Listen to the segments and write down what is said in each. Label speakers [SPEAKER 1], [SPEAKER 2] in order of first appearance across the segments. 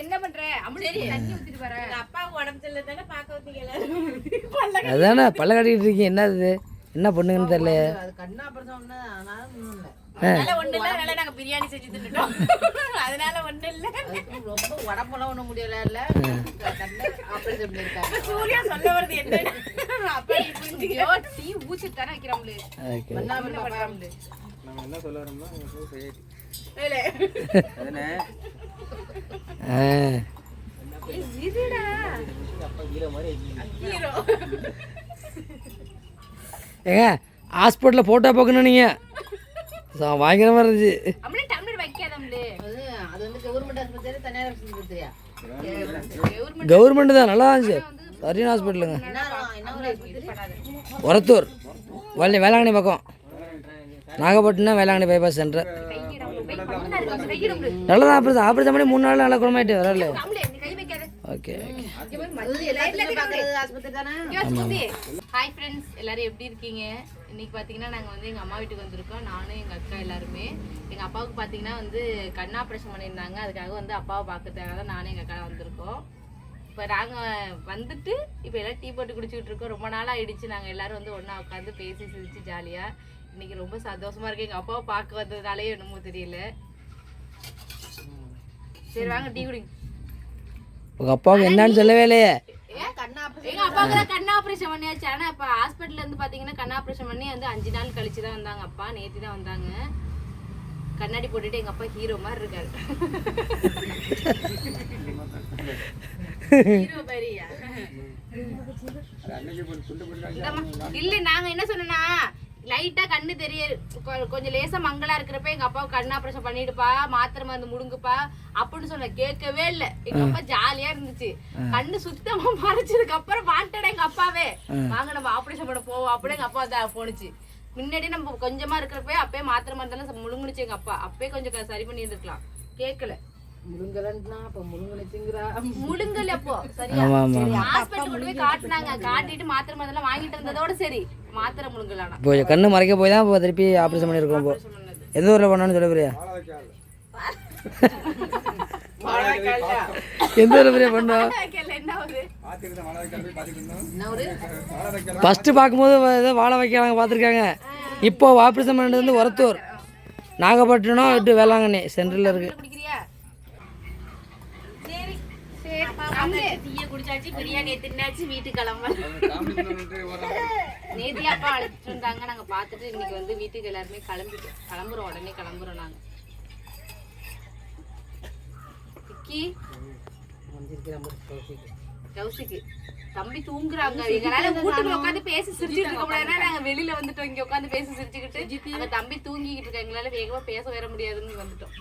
[SPEAKER 1] என்ன பண்ற? அப்பா உடம்பு சரியில்லை தானே பார்க்க வந்தீங்க
[SPEAKER 2] அதானே பல்ல கட்டிக்கிட்டு இருக்கீங்க. என்ன இது என்ன பண்ணுங்கன்னு தெரியல.
[SPEAKER 3] அது கண்ணா அப்புறம் சொன்னா நான் ஒண்ணும் இல்ல
[SPEAKER 1] அதனால ஒண்ணு இல்ல. அதனால நாங்க பிரியாணி செஞ்சு தின்னுட்டோம். அதனால ஒண்ணு இல்ல.
[SPEAKER 3] ரொம்ப உடம்புலாம் ஒண்ணும் முடியல
[SPEAKER 1] சூர்யா சொல்ல வருது என்ன
[SPEAKER 4] நம்ம என்ன சொல்ல வரோம்னா மாதிரி
[SPEAKER 2] ஏங்க ஹாஸ்பிட்டலில் ஃபோட்டோ பார்க்கணும் நீங்கள் இருந்துச்சு.
[SPEAKER 3] கவர்மெண்ட் ஆஸ்பத்திரி தனியார் ஆஸ்பத்திரியா
[SPEAKER 2] கவர்மெண்ட் தான். நல்லா இருந்துச்சு. சரியான ஹாஸ்பிட்டலுங்க.
[SPEAKER 3] என்ன
[SPEAKER 2] ஒரத்தூர் வள்ளி வேளாங்கண்ணி பக்கம். நாகப்பட்டினம் வேளாங்கண்ணி பைபாஸ் சென்டர் நல்லதான் தான் ஆப்ரேஷன் ஆப்ரேஷன் பண்ணி மூணு நாள் நல்லா குணமாயிட்டு வரல ஓகே
[SPEAKER 1] ஹாய் ஃப்ரெண்ட்ஸ் எல்லாரும் எப்படி இருக்கீங்க? இன்னைக்கு பார்த்தீங்கன்னா நாங்கள் வந்து எங்கள் அம்மா வீட்டுக்கு வந்திருக்கோம். நானும் எங்கள் அக்கா எல்லாருமே. எங்கள் அப்பாவுக்கு பார்த்தீங்கன்னா வந்து கண் ஆப்ரேஷன் பண்ணியிருந்தாங்க. அதுக்காக வந்து அப்பாவை பார்க்கறதுக்காக தான் நானும் எங்கள் அக்கா வந்திருக்கோம். இப்போ நாங்கள் வந்துட்டு இப்போ எல்லாம் டீ போட்டு குடிச்சிக்கிட்டு இருக்கோம். ரொம்ப நாள் ஆயிடுச்சு. நாங்கள் எல்லாரும் வந்து ஒன்றா உட்காந்து பேசி சிரிச்சு ஜாலியாக இன்னைக்கு ரொம்ப சந்தோஷமா இருக்கு. எங்கள் அப்பாவை பார்க்க வந்ததுனாலே என்னமோ தெரியல. சரி வாங்க டீ குடிங்க.
[SPEAKER 2] உங்கள் அப்பாவுக்கு என்னன்னு சொல்லவே இல்லையே.
[SPEAKER 3] கண்ணா
[SPEAKER 1] எங்க அப்பாவுக்கு தான் கண் ஆபரேஷன் பண்ணியாச்சு. ஆனா இப்ப ஹாஸ்பிட்டல்ல இருந்து பாத்தீங்கன்னா கண் ஆபரேஷன் பண்ணி வந்து அஞ்சு நாள் கழிச்சு தான் வந்தாங்க அப்பா. நேத்தி தான் வந்தாங்க. கண்ணாடி போட்டுட்டு எங்க அப்பா ஹீரோ மாதிரி இருக்காரு ஹீரோ மாதிரியா
[SPEAKER 4] அது அன்னைக்கு போட்டு துண்டு போட்டு
[SPEAKER 1] இந்தாம்மா. இல்ல நாங்க என்ன சொன்னோம்னா லைட்டா கண்ணு தெரிய கொஞ்சம் லேசா மங்களா இருக்கிறப்ப எங்க அப்பா கண் ஆபரேஷன் பண்ணிடுப்பா மாத்திரை மருந்து முடுங்குப்பா அப்படின்னு சொன்ன கேட்கவே இல்ல. எங்க அப்பா ஜாலியா இருந்துச்சு. கண்ணு சுத்தமா மறைச்சதுக்கு அப்புறம் வாண்டடா எங்க அப்பாவே. வாங்க நம்ம ஆபரேஷன் பண்ண போவோம் அப்படின்னு எங்க அப்பா தான் போனுச்சு முன்னாடி நம்ம கொஞ்சமா இருக்கிறப்ப அப்பயே மாத்திரை மருந்தெல்லாம் முழுங்குனுச்சு எங்க அப்பா. அப்பயே கொஞ்சம் சரி பண்ணி இருந்திருக்கலாம் கேட்கல.
[SPEAKER 3] முருங்கலன்னா அப்ப முருங்கனுச்சுங்கிறா
[SPEAKER 1] முழுங்கல் அப்போ. சரியா?
[SPEAKER 2] ஆமாம் ஆமாம்
[SPEAKER 1] ஹாஸ்பிட்டல் கொண்டு போய் காட்டுனாங்க. காட்டிட்டு மாத்திரை மருந்தெல்லாம் வாங்கிட்டு வந்ததோட சரி. மாத்திரை முழுங்கலானா.
[SPEAKER 2] இப்போ கண்ணு மறைக்க போய் தான் இப்போ திருப்பி ஆப்ரேஷன் பண்ணியிருக்கோம் இப்போ. எந்த ஊரில் பண்ணான்னு சொல்ல போறியா எந்த ஊரில் போய் பண்ணோம்?
[SPEAKER 1] என்ன
[SPEAKER 3] ஒரு?
[SPEAKER 4] வைக்காம
[SPEAKER 2] ஃபஸ்ட்டு பார்க்கும்போது ஏதோ வாழை வைக்கிறாங்க பார்த்துருக்காங்க. இப்போ ஆப்ரேஷன் பண்ணது வந்து ஒரத்தூர். நாகப்பட்டினம் விட்டு வேளாங்கண்ணி சென்ட்ரலில் இருக்குது
[SPEAKER 1] குடிக்கிறியா சரி டீய குடிச்சாச்சு பிரியாணி தின்னாச்சு வீட்டுக்கு கிளம்ப
[SPEAKER 4] காமெடி பண்ணிட்டு வர்றோம்.
[SPEAKER 1] நேத்தி அப்பா அழைச்சிட்டு இருந்தாங்க நாங்க பார்த்துட்டு இன்னைக்கு வந்து வீட்டுக்கு எல்லாருமே கிளம்பிட்டோம். கிளம்புறோம் உடனே கிளம்புறோம் நாங்க. விக்கி? கௌசிக்கு. தம்பி தூங்குறாங்க. எங்களால வீட்டுக்குள்ள உட்காந்து பேசி சிரிச்சுட்டு இருக்க முடியாதுன்னா நாங்க வெளியில வந்துட்டோம். இங்க உட்காந்து பேசி சிரிச்சுக்கிட்டு அங்க தம்பி தூங்கிக்கிட்டு இருக்க எங்களால வேகமா பேச வர முடியாதுன்னு வந்துட்டோம்.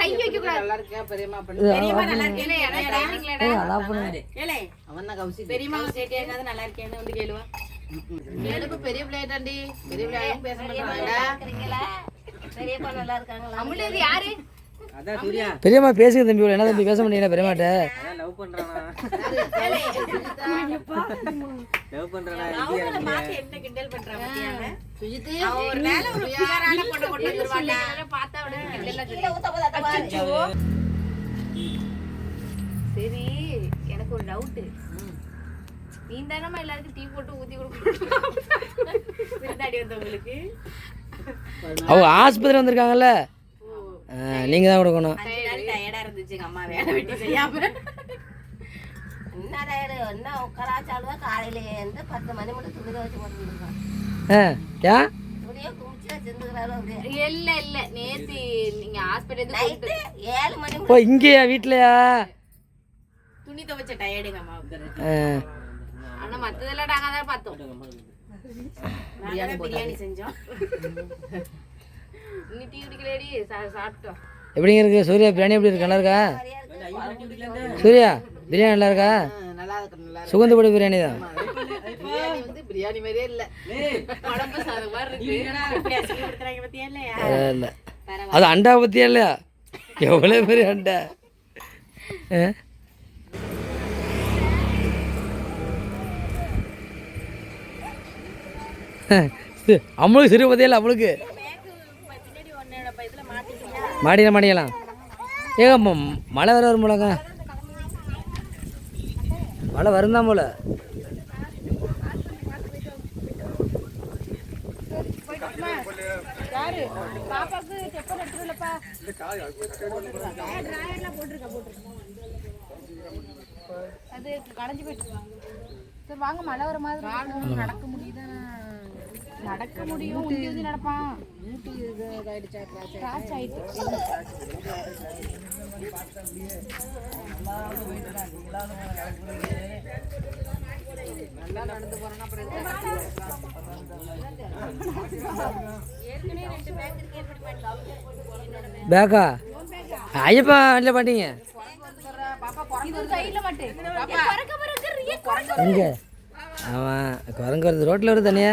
[SPEAKER 1] கை வைக்க கூடாது.
[SPEAKER 3] நல்லா இருக்கியா பெரியம்மா பண்ணு
[SPEAKER 1] பெரியம்மா நல்லா இருக்கேன்
[SPEAKER 3] அவன் தான். கௌசி
[SPEAKER 1] பெரியம்மா சேட்டியாக்காது நல்லா இருக்கேன்னு வந்து கேளுவா
[SPEAKER 3] எனக்கு பெரிய பிள்ளையாட்டாண்டி பெரிய பிள்ளையாயும் பேச
[SPEAKER 1] பெரியப்பா நல்லா இருக்காங்களா? அமுல் இது யாரு?
[SPEAKER 4] அதான் சூர்யா.
[SPEAKER 2] பெரியம்மா பேசுங்க தம்பி என்ன தம்பி பேச முடியல பெரியமாட்ட
[SPEAKER 4] லவ் பண்றானா? லவ் பண்றானா
[SPEAKER 1] என்ன கிண்டல் பண்றா பாத்தியா
[SPEAKER 3] சுஜித்து
[SPEAKER 1] ஒரு வேளை ஒரு பியாரான பொண்ணு கொண்டு வந்துருவாங்க பார்த்தா அவளை கிண்டல் சரி எனக்கு ஒரு டவுட் நீ தானம்மா எல்லாருக்கும் டீ போட்டு ஊத்தி விருந்தாடி வந்தவங்களுக்கு.
[SPEAKER 2] அவங்க ஆஸ்பத்திரி வந்திருக்காங்கல்ல. நீங்கள் தான் கொடுக்கணும்.
[SPEAKER 1] டயர்டா இருந்துச்சு அம்மா வேலை வெட்டி செய்யாம.
[SPEAKER 5] என்ன டயரு என்ன உட்காராச்சாலுவா காலையில இருந்து பத்து மணி மட்டும் துணி துவைச்சு
[SPEAKER 2] ஏன்
[SPEAKER 5] துணியை குமிச்சு வச்சிருந்துக்கிறாரு அப்படியே
[SPEAKER 1] இல்ல இல்ல நேத்து நீங்க ஹாஸ்பிட்டல்
[SPEAKER 5] நைட்டு ஏழு மணி
[SPEAKER 2] இப்போ இங்கேயா வீட்லையா?
[SPEAKER 1] துணி துவைச்ச டயர்டு எங்க அம்மாவுக்கு
[SPEAKER 2] ஆ
[SPEAKER 1] ஆனா மத்ததெல்லாம் நாங்க தான் பார்த்தோம். பிரியாணி செஞ்சோம். நீ டீ குடிக்கலடி சாப்பிட்டோம்.
[SPEAKER 2] எப்படிங்க இருக்கு? சூர்யா பிரியாணி எப்படி இருக்கு? நல்லா இருக்கா? சூர்யா பிரியாணி நல்லா இருக்கா
[SPEAKER 3] நல்லா இருக்கு நல்லா இருக்கு
[SPEAKER 2] சுகந்தபடி பிரியாணி தான்.
[SPEAKER 3] பிரியாணி வந்து பிரியாணி மாதிரியே இல்ல.
[SPEAKER 1] உடம்பு சாதம் மாதிரி இருக்கு. இப்படி அசிங்க படுத்துறாங்க பத்தியா இல்லையா?
[SPEAKER 2] இல்லை அது அண்டா பற்றியா இல்லையா? எவ்வளோ பெரிய அண்டா? ஆ? அம்மளுக்கு சிறு பத்தியா இல்லை அவளுக்கு மாடியில் மாடியலாம் ஏங்க ம- மழை வர வரும் போலங்க மழை வருந்தான் போல.
[SPEAKER 1] அது கடைஞ்சு போயிட்டு சரி வாங்க மழை வர மாதிரி.
[SPEAKER 3] நடக்க முடியுதா
[SPEAKER 1] நடக்க முடியும். நடப்பான் ஆயிட்டு.
[SPEAKER 3] நல்லா நடந்து போறேன்னா?
[SPEAKER 2] பேக்கா? ஐயப்பா இல்லை பாட்டிங்க எங்கே ஆமாம் குரங்கு வருது. ரோட்டில் வருது தனியா?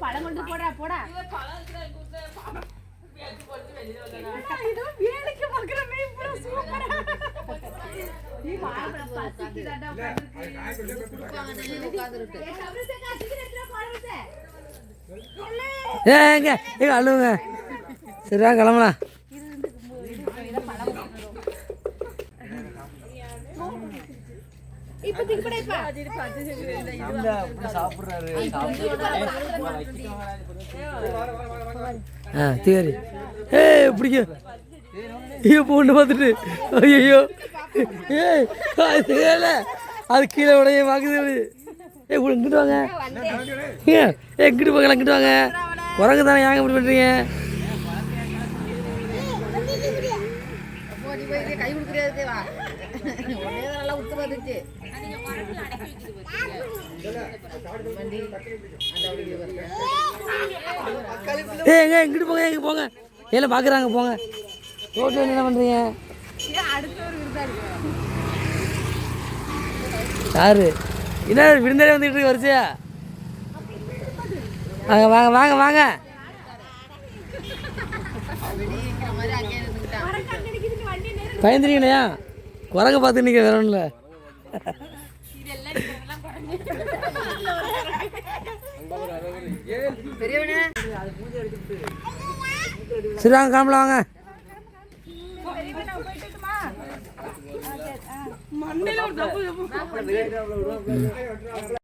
[SPEAKER 1] பழம் கொண்டு போடா போடா. ஏதோ வேலைக்கு பார்க்கறமே இவ்வளவு சூப்பரா நீ வாழைப்பழம் பசிக்கு தாண்டா
[SPEAKER 3] உட்காந்துருக்கு.
[SPEAKER 1] ஏய் கவரத்தை
[SPEAKER 2] ஏங்க ஏங்க அழுவுங்க. சரி கிளம்பலாம் ஆ சரி ஏய் பிடிக்கும் ஐயோ பொண்ணு பார்த்துட்டு ஐயோ ஏய் அது அது கீழே உடைய வாக்குது ஏய் உள்ள இங்கிட்டு வாங்க. ஏ இங்கிட்டு போங்க இங்கிட்டு வாங்க. குரங்கு தானே ஏங்க இப்படி பண்ணுறீங்க
[SPEAKER 3] அப்போ நீ போய் இங்க கை கொடுக்குறதுக்கு வா. உடனே நல்லா உத்து வந்துச்சு வண்டி அந்த அப்படி வருது.
[SPEAKER 2] ஏய் எங்க இங்கிட்டு போங்க எங்க போங்க. ஏல பார்க்குறாங்க போங்க. ரோட்டில் என்ன பண்ணுறீங்க யாரு? என்ன விருந்தாளி வந்துட்டு இருக்கு வரிசையா? வாங்க வாங்க வாங்க வாங்க.
[SPEAKER 3] வெடிங்கிற
[SPEAKER 2] குரங்க பார்த்து நிற்க வேற ஒன்றும் சரி வாங்க காமலாம் வாங்க.
[SPEAKER 1] Vamos, vamos.